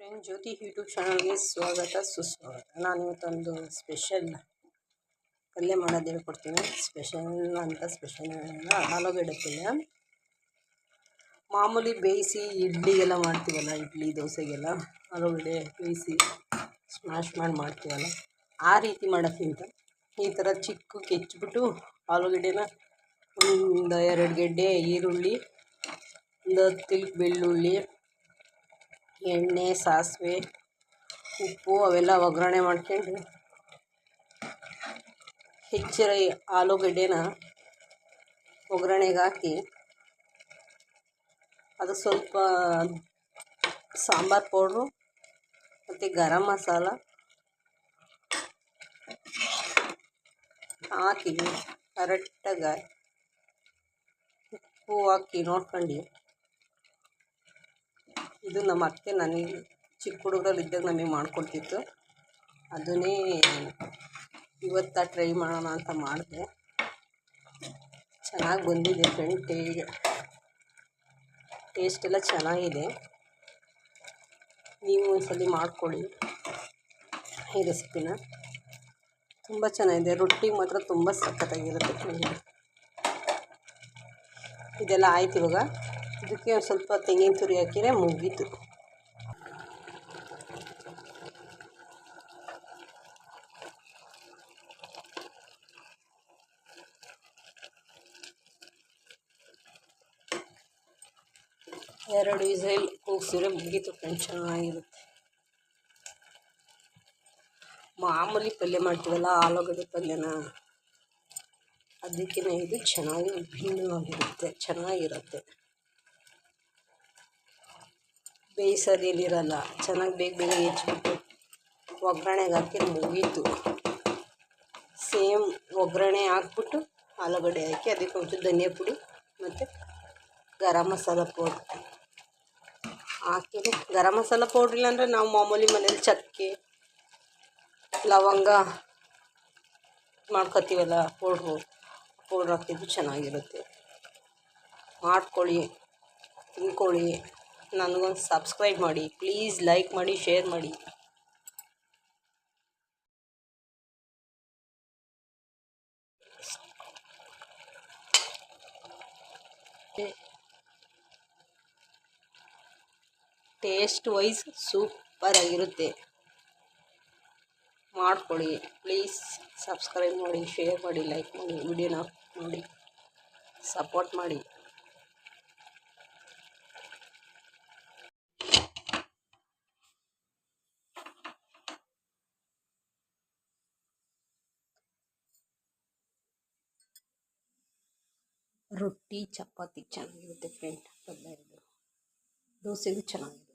Friend ಜ್ಯೋತಿ YouTube ಚಾನಲ್ಗೆ ಸ್ವಾಗತ, ಸುಸ್ವಾಗತ. ನಾನು ಇವತ್ತೊಂದು ಸ್ಪೆಷಲ್ ಪಲ್ಯ ಮಾಡೋದು ಹೇಳ್ಕೊಡ್ತೀನಿ. ಸ್ಪೆಷಲ್ ಅಂತ ಸ್ಪೆಷಲ್ ಆಲೂಗಡ್ಡೆ ಪಲ್ಯ. ಮಾಮೂಲಿ ಬೇಯಿಸಿ ಇಡ್ಲಿಗೆಲ್ಲ ಮಾಡ್ತೀವಲ್ಲ, ಇಡ್ಲಿ, ದೋಸೆಗೆಲ್ಲ ಆಲೂಗಡ್ಡೆ ಬೇಯಿಸಿ ಸ್ಮ್ಯಾಶ್ ಮಾಡಿ ಮಾಡ್ತೀವಲ್ಲ, ಆ ರೀತಿ ಮಾಡೋಕ್ಕಿಂತ ಈ ಥರ ಚಿಕ್ಕ ಕೆಚ್ಚಿಬಿಟ್ಟು ಆಲೂಗಡ್ಡೆನ ಒಂದು ಎರಡು ಗೆಡ್ಡೆ ಈರುಳ್ಳಿ, ಒಂದು ಹತ್ತು ಬೆಳ್ಳುಳ್ಳಿ ಎಣ್ಣೆ, ಸಾಸಿವೆ, ಉಪ್ಪು ಅವೆಲ್ಲ ಒಗ್ಗರಣೆ ಮಾಡ್ಕೊಂಡು ಹೆಚ್ಚಿರೋ ಆಲೂಗಡ್ಡೆನ ಒಗ್ಗರಣೆಗೆ ಹಾಕಿ ಅದು ಸ್ವಲ್ಪ ಸಾಂಬಾರು ಪೌಡ್ರು ಮತ್ತು ಗರಂ ಮಸಾಲ ಹಾಕಿ ಕರೆಕ್ಟಾಗಿ ಉಪ್ಪು ಹಾಕಿ ನೋಡ್ಕೊಂಡು ಇದು ನಮ್ಮ ಅತ್ತೆ ನನಗೆ ಚಿಕ್ಕ ಹುಡುಗರಲ್ಲಿದ್ದಾಗ ನಮಗೆ ಮಾಡಿಕೊಡ್ತಿತ್ತು. ಅದನ್ನೇ ಇವತ್ತು ಟ್ರೈ ಮಾಡೋಣ ಅಂತ ಮಾಡಿದೆ. ಚೆನ್ನಾಗಿ ಬಂದಿದೆ ಫ್ರೆಂಡ್ ಟೇ ಟೇಸ್ಟ್ ಎಲ್ಲ ಚೆನ್ನಾಗಿದೆ. ನೀವು ಒಂದ್ಸಲ ಮಾಡ್ಕೊಳ್ಳಿ ಈ ರೆಸಿಪಿನ. ತುಂಬ ಚೆನ್ನಾಗಿದೆ. ರೊಟ್ಟಿಗೆ ಮಾತ್ರ ತುಂಬ ಸಖತ್ತಾಗಿರುತ್ತೆ. ಇದೆಲ್ಲ ಆಯ್ತು ಇವಾಗ. ಇದಕ್ಕೆ ಒಂದು ಸ್ವಲ್ಪ ತೆಂಗಿನ ತುರಿ ಹಾಕಿದರೆ ಮುಗೀತು. ಎರಡು ವಿಸೈಲ್ ಕೂಗಿಸಿದ್ರೆ ಮುಗೀತು ಫ್ರೆಂಡ್, ಚೆನ್ನಾಗಿರುತ್ತೆ. ಮಾಮೂಲಿ ಪಲ್ಯ ಮಾಡ್ತೀವಲ್ಲ, ಆಲೂಗಡ್ಡೆ ಪಲ್ಯನ? ಅದಕ್ಕಿಂತ ಇದು ಚೆನ್ನಾಗಿ ಭಿನ್ನವಾಗಿರುತ್ತೆ ಚೆನ್ನಾಗಿರುತ್ತೆ. ಬೇಯಿಸೋದೇನಿರಲ್ಲ ಚೆನ್ನಾಗಿ ಬೇಗ ಬೇಗ ಹೆಚ್ಬಿಟ್ಟು ಒಗ್ಗರಣೆಗೆ ಹಾಕಿ ಮುಗೀತು. ಸೇಮ್ ಒಗ್ಗರಣೆ ಹಾಕ್ಬಿಟ್ಟು ಆಲೂಗಡ್ಡೆ ಹಾಕಿ ಅದಕ್ಕೆ ಒಂಚೂರು ಧನಿಯಾ ಪುಡಿ ಮತ್ತು ಗರಂ ಮಸಾಲ ಪೌಡ್ರ್. ಹಾಕಿದೆ ಗರಂ ಮಸಾಲ ಪೌಡ್ರ್ ಇಲ್ಲಾಂದರೆ ನಾವು ಮಾಮೂಲಿ ಮನೇಲಿ ಚಕ್ಕೆ, ಲವಂಗ ಮಾಡ್ಕೊತೀವಲ್ಲ ಪೌಡ್ರು, ಪೌಡ್ರ್ ಹಾಕಿದ್ದು ಚೆನ್ನಾಗಿರುತ್ತೆ. ಮಾಡ್ಕೊಳ್ಳಿ, ತಿನ್ಕೊಳ್ಳಿ. ನನಗೊಂದು ಸಬ್ಸ್ಕ್ರೈಬ್ ಮಾಡಿ ಪ್ಲೀಸ್ ಲೈಕ್ ಮಾಡಿ ಶೇರ್ ಮಾಡಿ. ಟೇಸ್ಟ್ ವೈಸ್ ಸೂಪರ್ ಆಗಿರುತ್ತೆ. ಮಾಡ್ಕೊಳ್ಳಿ ಪ್ಲೀಸ್ ಸಬ್ಸ್ಕ್ರೈಬ್ ಮಾಡಿ ಶೇರ್ ಮಾಡಿ ಲೈಕ್ ಮಾಡಿ ವಿಡಿಯೋನ ನೋಡಿ ಸಪೋರ್ಟ್ ಮಾಡಿ. ರೊಟ್ಟಿ ಚಪಾತಿ ಚೆನ್ನಾಗಿರುತ್ತೆ ಫ್ರೆಂಡ್ ಪಲ್ಯ ಇದು ದೋಸೆಗೂ ಚೆನ್ನಾಗಿರುತ್ತೆ.